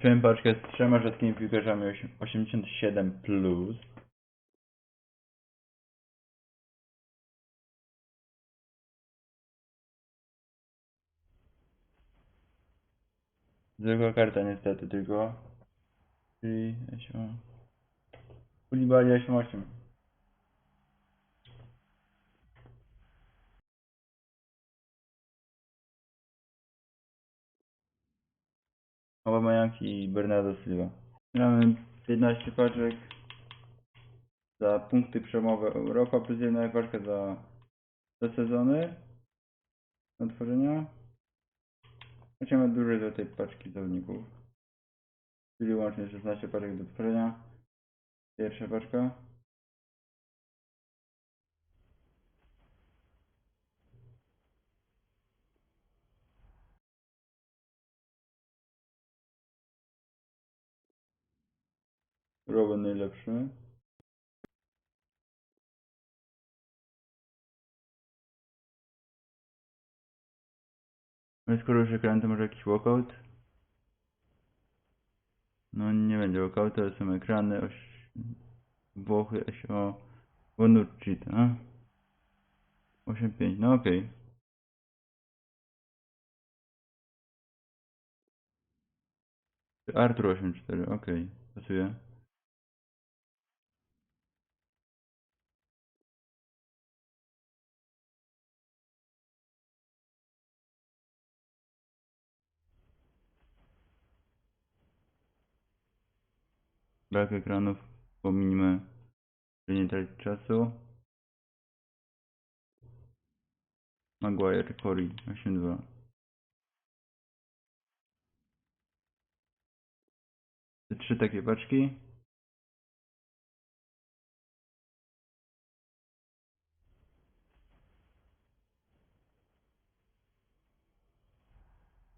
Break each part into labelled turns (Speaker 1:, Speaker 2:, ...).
Speaker 1: Trzymam paczkę z trzema rzadkimi piłkarzami osie- 87 plus. Zwykła karta niestety tylko. Czyli S8. Kulibali 88. Aubameyang i Bernardo Silva. Mamy 15 paczek za punkty przełomowe Europa plus jedna paczka za te sezony do tworzenia. Chcemy dłużej do tej paczki zawodników. Czyli łącznie 16 paczek do tworzenia. Pierwsza paczka. Robin najlepszy. No skoro już ekran, to może jakiś walkout? No nie będzie walkoutu, to są ekrany, oś... Włochy, SO... Bonucci, tak? 8.5, no okej. Artur 8.4, okej, pasuje. Brak ekranów, pominimy nie tracić czasu. Maguire, Corey, 8.2. Te Trzy takie paczki.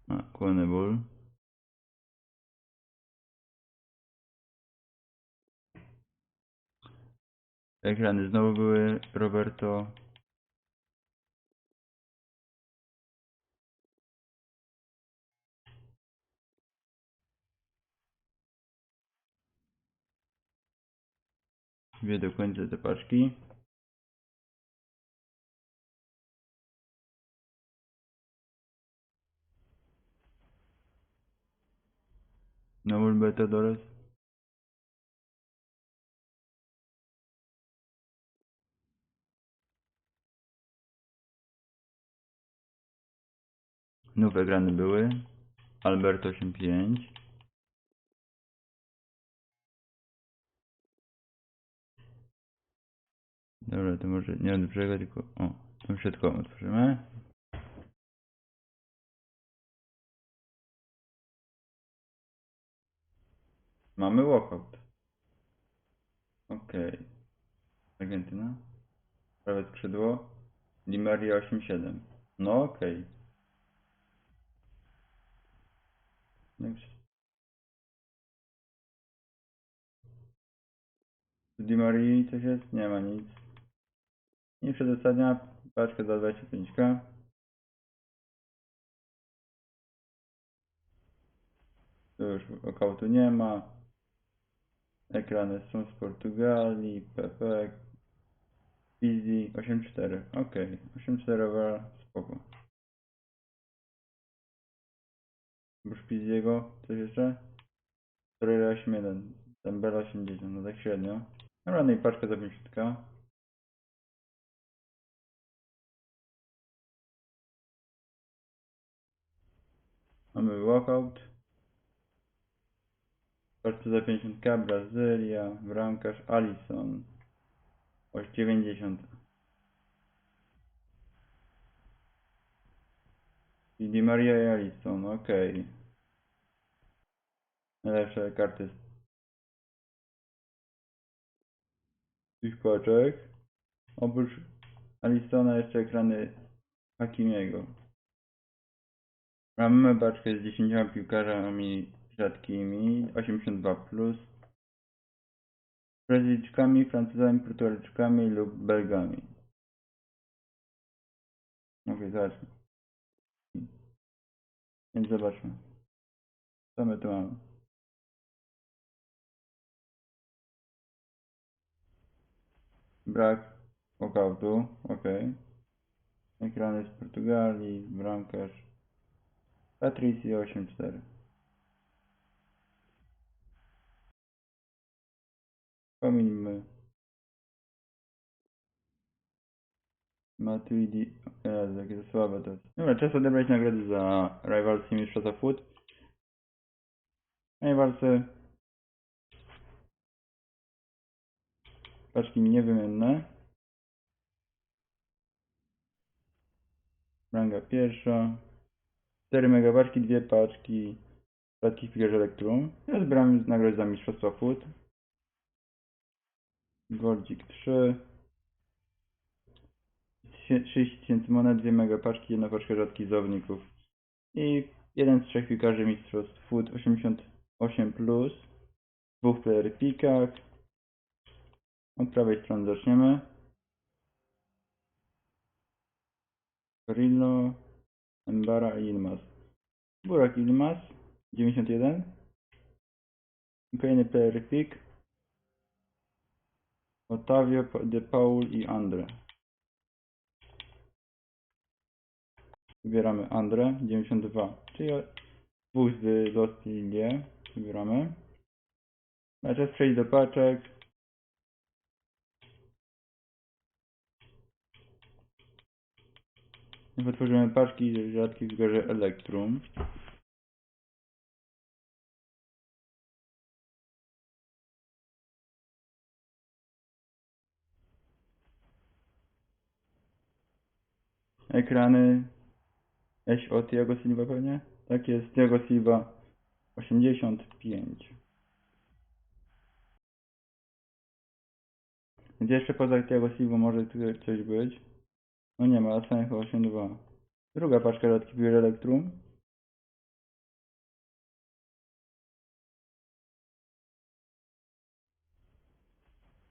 Speaker 1: A, Quenable. Ekrany znowu były Roberto. Dwie do końca te paczki. Nowy Betadores. Znów ekrany były. Albert 85. Dobra, to może nie od brzega, tylko o, tą środkową otworzymy. Mamy walkout. Okej. Argentyna. Prawe skrzydło. Di Maria 87. No okej. Next. Z Di Marii coś jest? Nie ma nic. I przedostatnia paczka za 25k. Tu już okautu nie ma. Ekrany są z Portugalii, PP, Easy 8.4. Ok, 8.4 over, spoko. Oprócz Pizziego, coś jeszcze? Torreira 8.1, Dembele 80, no tak średnio. Dobra, no i paczka za 50. Mamy walkout. Paczka za 50k, Brazylia, bramkarz Alisson. 8,90. Di Maria i Alisson, okej. Najlepsze karty tych paczek. Oprócz Alissona jeszcze ekrany Hakimiego. Mamy paczkę z 10 piłkarzami rzadkimi, 82+. Plus. Brazylijczykami, Francuzami, Portugalczykami lub Belgami. Okej, zobaczmy. Więc zobaczmy. Co my tu mamy? Brak okautu, ok. Ekrany z Portugalii, bramkarz. Patricio 84. Pominmy. Matuidi Jezu, jakie słabe to jest. Dobra, czas odebrać nagrody za Rivalsy Mistrzostwa Foot. Rivalsy. Paczki niewymienne. Ranga pierwsza. 4 megapaczki, dwie paczki rzadkich piłkarzy Elektrum. Ja zbieram nagrody za Mistrzostwa Foot. Goldzik 3. 30 tysięcy monet, 2 megapaczki, jedna paczka rzadkich zawodników. I jeden z trzech piłkarzy Mistrzostw Foot 88+. Plus. Dwóch player pikach. Od prawej strony zaczniemy. Gorillo, Mbara i Ilmaz. Burak Ilmaz, 91. I kolejny player pick. Otavio, De Paul i Andre. Wybieramy Andre, 92. Czyli dwóch z Lost Lilie. Wybieramy. A czas przejść do paczek. Wytworzymy paczki rzadkich w górze Electrum. Ekrany Eś o Tiago Silva pewnie? Tak jest, Tiago Silva 85. Gdzie jeszcze poza Tiago Silva może tu coś być? No nie ma, Asanek 82. Druga paczka rzadkich biur Elektrum.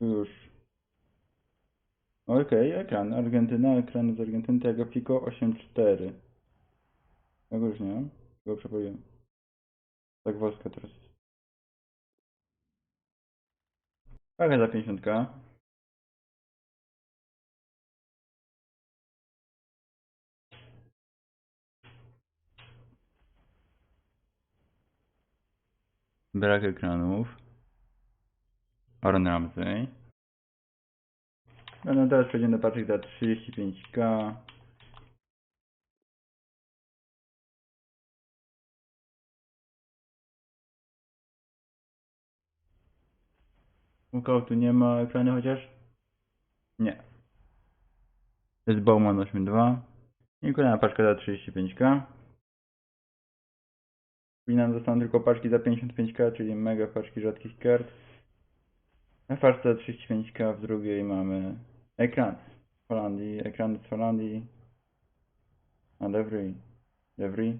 Speaker 1: Już. Okej, ekran. Argentyna, ekran z Argentyny, tego Pico 8.4. Tego już nie. Go przepowiedziałem. Tak woska teraz. Paga za 50. Brak ekranów. Aaron Ramsey. No, no teraz przejdziemy do paczek za 35k. Nikogo tu nie ma ekrany chociaż? Nie. Jest Bowman 8.2. I kolejna paczka za 35k. I nam zostaną tylko paczki za 55k, czyli mega paczki rzadkich kart. Na paczce za 35k, w drugiej mamy ekran z Holandii, ekran z Holandii. A Devry, Devry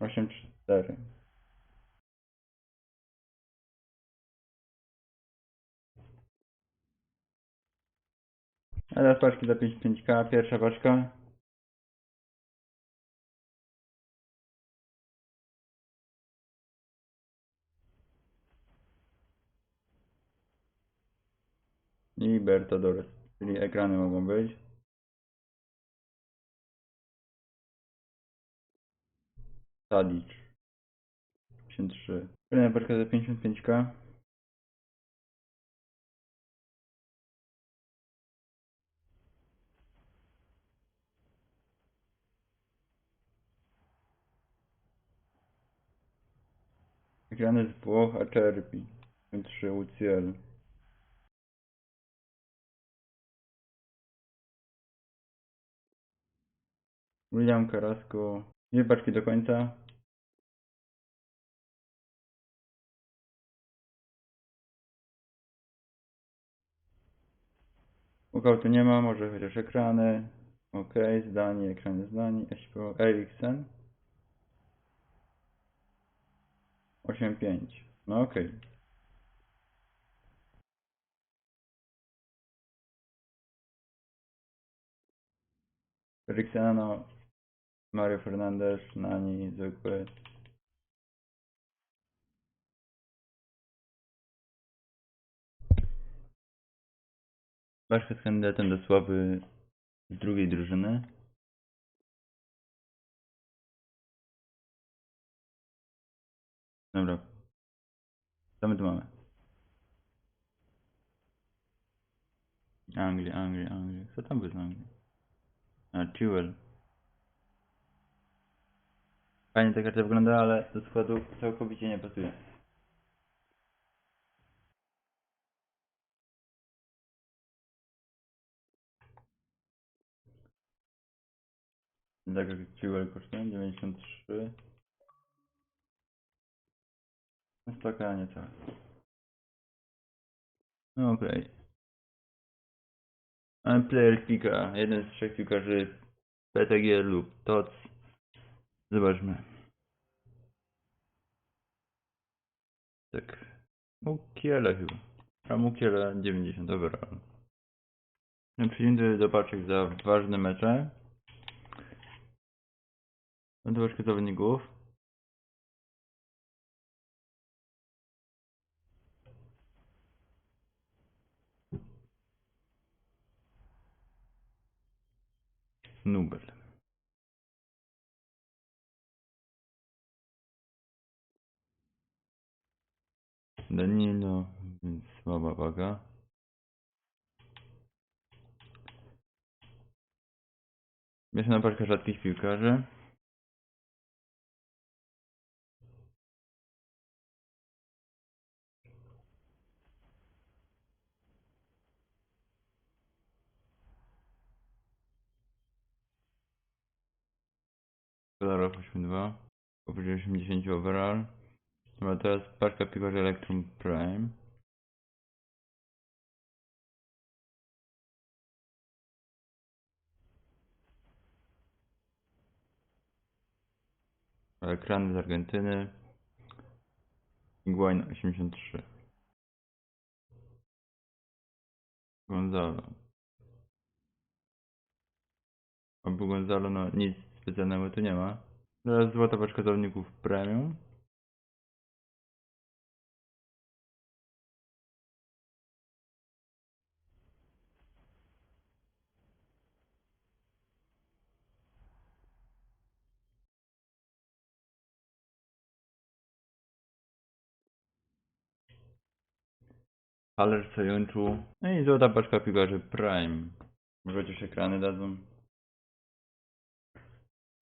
Speaker 1: 8.4. A teraz paczki za 55k, pierwsza paczka. Libertadores, czyli ekrany mogą być. Tadic. 53. Kolejna paczka za 55k. Ekrany z Włoch Acerbi. 3 UCL. William Carrasco. Dwie paczki do końca. Ukałtu nie ma, może chociaż ekrany. Ok, zdanie, ekrany zdanie. SPO Eriksen. 8.5. No ok. Eriksena, no. Mario Fernandez, Nani, zwykły. Baszka z kandydatem do sławy z drugiej drużyny. Dobra. Co my tu mamy? Anglia, Anglia, Anglia. Co tam był z Anglii? A, Chilwell. Fajnie ta karta wygląda, ale do składu całkowicie nie pasuje. Tak jak Chilwell kosztuje 93. No stoka niecałe. No okej. Okay. Player Pika, jeden z trzech piłkarzy PTG lub TOC. Zobaczmy. Tak. Mukiele chyba. A Mukiele 90 overall. No, Przyjęty do paczek za ważne mecze. No troszkę zawodników. Nubel. Danilo, więc słaba waga. Mieszana paczka rzadkich piłkarzy. Dolarów 8.2. Powyżej 80 overall. Dobra, teraz paczka piłkarzy Electrum Prime. Ekran z Argentyny. Iguain 83. Gonzalo. Albo Gonzalo, no nic specjalnego tu nie ma. Teraz złota paczka zawodników premium. Haller Sojunczu. No i złota paczka piłkarzy Prime. Może chociaż ekrany dadzą.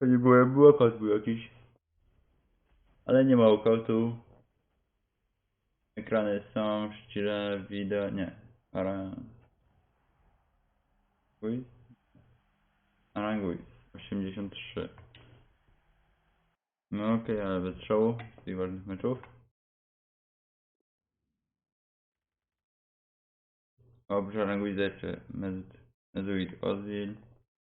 Speaker 1: Nie było kod był jakiś. Ale nie ma ukotu. Ekrany są, ściele, wideo, nie. Ara... Guiz? Aranguiz, 83. No okej, ale bez strzału z tych ważnych meczów. Oprócz Aranguiza jeszcze Mezuit Ozil.